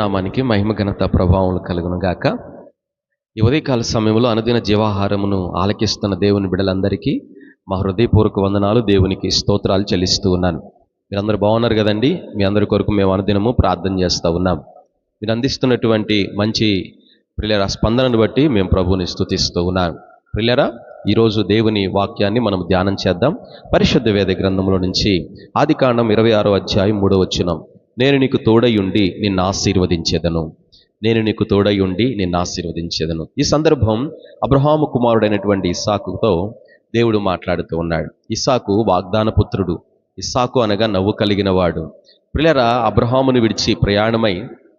నామానికి మహిమ ఘనత ప్రభావం కలుగును గాక. ఈ ఉదయకాల సమయంలో అనుదిన జీవాహారమును ఆలకిస్తున్న దేవుని బిడలందరికీ మా హృదయపూర్వక వందనాలు దేవునికి స్తోత్రాలు చెల్లిస్తూ ఉన్నాను. మీరందరూ బాగున్నారు కదండి? మీ అందరి కొరకు మేము అనుదినము ప్రార్థన చేస్తూ ఉన్నాం. మీరు అందిస్తున్నటువంటి మంచి ప్రిలేరా స్పందనను బట్టి మేము ప్రభువుని స్థుతిస్తూ ఉన్నాం. ప్రిలేరా ఈరోజు దేవుని వాక్యాన్ని మనం ధ్యానం చేద్దాం. పరిశుద్ధ వేద గ్రంథంలో నుంచి ఆది కాండం ఇరవై ఆరో అధ్యాయం మూడో వచ్చినం నేను నీకు తోడయుండి నిన్ను ఆశీర్వదించేదను. నేను నీకు తోడయుండి నిన్ను ఆశీర్వదించేదను. ఈ సందర్భం అబ్రహాము కుమారుడైనటువంటి ఇస్సాకుతో దేవుడు మాట్లాడుతూ ఉన్నాడు. ఇస్సాకు వాగ్దాన పుత్రుడు ఇస్సాకు అనగా నవ్వు కలిగిన వాడు ప్రిలరా అబ్రహామును విడిచి ప్రయాణమై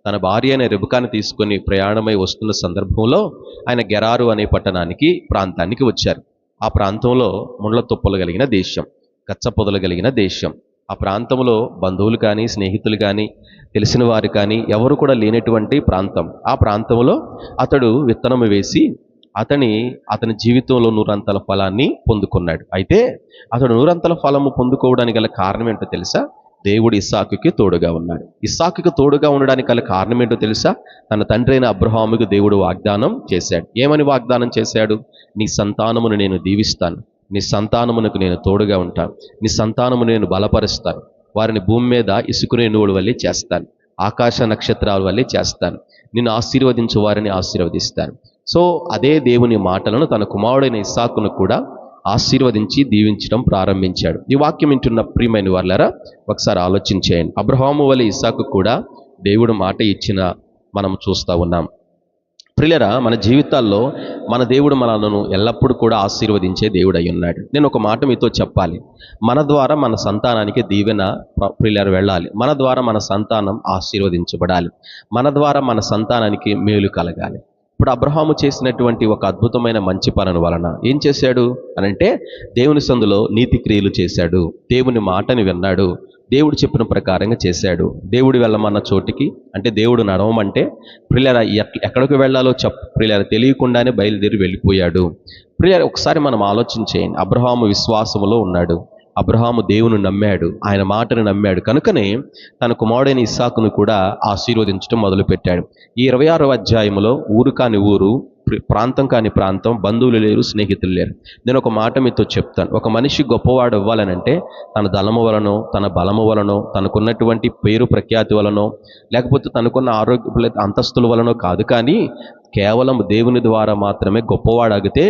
తన భార్య అనే రెబుకాన్ని తీసుకొని ప్రయాణమై వస్తున్న సందర్భంలో ఆయన గెరారు అనే పట్టణానికి ప్రాంతానికి వచ్చారు. ఆ ప్రాంతంలో ముండ్ల తుప్పలు కలిగిన దేశం కచ్చపొదలు కలిగిన దేశం. ఆ ప్రాంతంలో బంధువులు కానీ స్నేహితులు కానీ తెలిసిన వారు కానీ ఎవరు కూడా లేనటువంటి ప్రాంతం. ఆ ప్రాంతంలో అతడు విత్తనం వేసి అతని అతని జీవితంలో నూరంతల ఫలాన్ని పొందుకున్నాడు. అయితే అతడు నూరంతల ఫలము పొందుకోవడానికి గల కారణం ఏంటో తెలుసా? దేవుడు ఇస్సాకుకి తోడుగా ఉన్నాడు. ఇస్సాకుకి తోడుగా ఉండడానికి గల కారణం ఏంటో తెలుసా? తన తండ్రి అయిన అబ్రహాముకు దేవుడు వాగ్దానం చేశాడు. ఏమని వాగ్దానం చేశాడు? నీ సంతానమును నేను దీవిస్తాను. నీ సంతానమునకు నేను తోడుగా ఉంటాను నీ సంతానము నేను బలపరుస్తాను. వారిని భూమి మీద ఇసుకునేనువుడు వల్లే చేస్తాను. ఆకాశ నక్షత్రాల వల్లే చేస్తాను. నిన్ను ఆశీర్వదించు వారిని ఆశీర్వదిస్తాను. సో అదే దేవుని మాటలను తన కుమారుడైన ఇస్సాకును కూడా ఆశీర్వదించి దీవించడం ప్రారంభించాడు. ఈ వాక్యం వింటున్న ప్రియమైన వాళ్ళరా ఒకసారి ఆలోచించేయండి. అబ్రహాము వల్ల ఇస్సాకు కూడా దేవుడు మాట ఇచ్చిన మనం చూస్తూ ఉన్నాం. ప్రియులరా మన జీవితాల్లో మన దేవుడు మనలను ఎల్లప్పుడూ కూడా ఆశీర్వదించే దేవుడు అయి ఉన్నాడు. నేను ఒక మాట మీతో చెప్పాలి. మన ద్వారా మన సంతానానికి దీవెన ప్ర- వెళ్ళాలి. మన ద్వారా మన సంతానం ఆశీర్వదించబడాలి. మన ద్వారా మన సంతానానికి మేలు కలగాలి. ఇప్పుడు అబ్రహాము చేసినటువంటి ఒక అద్భుతమైన మంచి పనుల వలన ఏం చేశాడు అనంటే దేవుని సందులో నీతి క్రియలు చేశాడు. దేవుని మాటని విన్నాడు. దేవుడు చెప్పిన ప్రకారంగా చేశాడు. దేవుడు వెళ్ళమన్న చోటికి అంటే దేవుడు నడవమంటే ప్రిల్లర ఎక్కడికి వెళ్ళాలో చెప్ ప్రిల్లర తెలియకుండానే బయలుదేరి వెళ్ళిపోయాడు. ప్రిల్లర ఒకసారి మనం ఆలోచించేయండి. అబ్రహాము విశ్వాసములో ఉన్నాడు. అబ్రహాము దేవుని నమ్మాడు ఆయన మాటను నమ్మాడు. కనుకనే తన కుమారుడైన ఇస్సాకును కూడా ఆశీర్వదించడం మొదలుపెట్టాడు. ఈ ఇరవై ఆరో అధ్యాయంలో ఊరు కాని ఊరు ప్రాంతం కాని ప్రాంతం బంధువులు లేరు స్నేహితులు లేరు. నేను ఒక మాట మీతో చెప్తాను. ఒక మనిషి గొప్పవాడు అవ్వాలనంటే తన దళము వలనో తన బలము వలనో తనకున్నటువంటి పేరు ప్రఖ్యాతి వలనో లేకపోతే తనకున్న ఆరోగ్య అంతస్తుల వలనో కాదు కానీ కేవలం దేవుని ద్వారా మాత్రమే గొప్పవాడాగితే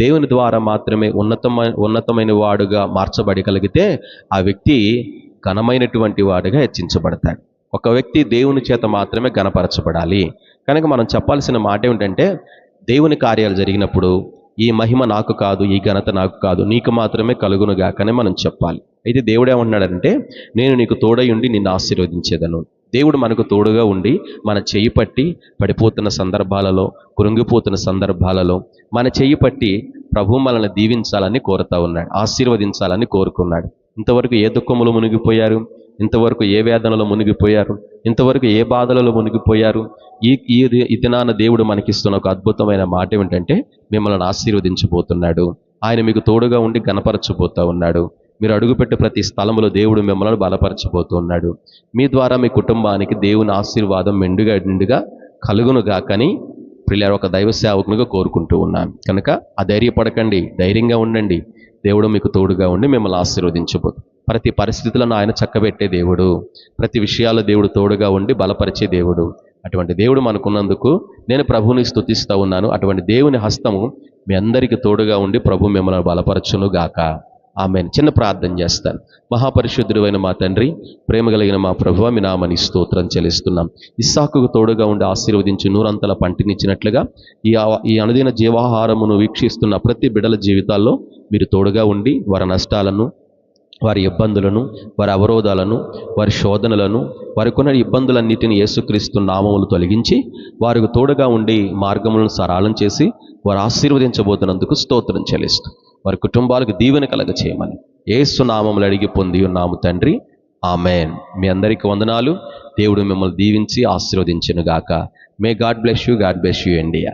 దేవుని ద్వారా మాత్రమే ఉన్నతమైన ఉన్నతమైన వాడుగా మార్చబడగలిగితే ఆ వ్యక్తి ఘనమైనటువంటి వాడుగా హెచ్చించబడతాడు. ఒక వ్యక్తి దేవుని చేత మాత్రమే గణపరచబడాలి కనుక మనం చెప్పాల్సిన మాట ఏమిటంటే దేవుని కార్యాలు జరిగినప్పుడు ఈ మహిమ నాకు కాదు ఈ ఘనత నాకు కాదు నీకు మాత్రమే కలుగునుగాకనే మనం చెప్పాలి. అయితే దేవుడు ఏమంటున్నాడంటే నేను నీకు తోడయుండి నిన్ను ఆశీర్వదించేదను. దేవుడు మనకు తోడుగా ఉండి మన చెయ్యి పట్టి పడిపోతున్న సందర్భాలలో కురుంగిపోతున్న సందర్భాలలో మన చెయ్యి పట్టి ప్రభు మనల్ని దీవించాలని కోరుతా ఉన్నాడు ఆశీర్వదించాలని కోరుకున్నాడు. ఇంతవరకు ఏ దుఃఖములో మునిగిపోయారు? ఇంతవరకు ఏ వేదనలో మునిగిపోయారు? ఇంతవరకు ఏ బాధలలో మునిగిపోయారు? ఈ ఈ దినాన దేవుడు మనకిస్తున్న ఒక అద్భుతమైన మాట ఏమిటంటే మిమ్మల్ని ఆశీర్వదించబోతున్నాడు. ఆయన మీకు తోడుగా ఉండి గనపరచబోతా ఉన్నాడు. మీరు అడుగుపెట్టే ప్రతి స్థలంలో దేవుడు మిమ్మల్ని బలపరచబోతున్నాడు. మీ ద్వారా మీ కుటుంబానికి దేవుని ఆశీర్వాదం మెండుగా నిండుగా కలుగును గాకని ప్రియుల ఒక దైవ సేవకునిగా కోరుకుంటూ ఉన్నాను. కనుక ఆ ధైర్యపడకండి ధైర్యంగా ఉండండి. దేవుడు మీకు తోడుగా ఉండి మిమ్మల్ని ఆశీర్వదించబో ప్రతి పరిస్థితులను ఆయన చక్కబెట్టే దేవుడు. ప్రతి విషయాల్లో దేవుడు తోడుగా ఉండి బలపరిచే దేవుడు. అటువంటి దేవుడు మనకున్నందుకు నేను ప్రభువుని స్థుతిస్తూ ఉన్నాను. అటువంటి దేవుని హస్తము మీ అందరికీ తోడుగా ఉండి ప్రభు మిమ్మల్ని బలపరచును గాక. ఆమె చిన్న ప్రార్థన చేస్తాను. మహాపరిశుద్ధుడు అయిన మా తండ్రి ప్రేమ కలిగిన మా ప్రభు మీ నామని స్తోత్రం చెల్లిస్తున్నాం. ఇస్సాకుకు తోడుగా ఉండి ఆశీర్వదించి నూరంతల పంటినిచ్చినట్లుగా ఈ ఈ అనుదిన జీవాహారమును వీక్షిస్తున్న ప్రతి బిడల జీవితాల్లో మీరు తోడుగా ఉండి వారి నష్టాలను వారి ఇబ్బందులను వారి అవరోధాలను వారి శోధనలను వారికి ఉన్న ఇబ్బందులన్నిటిని యేసుక్రీస్తు నామములు తొలగించి వారికి తోడుగా ఉండి మార్గములను సరళం చేసి వారు ఆశీర్వదించబోతున్నందుకు స్తోత్రం చెల్లిస్తూ వారి కుటుంబాలకు దీవెన కలగ చేయమని ఏసునామములు అడిగి పొంది ఉన్నాము తండ్రి. ఆమెన్. మీ అందరికీ వందనాలు. దేవుడు మిమ్మల్ని దీవించి ఆశీర్వదించును గాక may God bless you God bless you India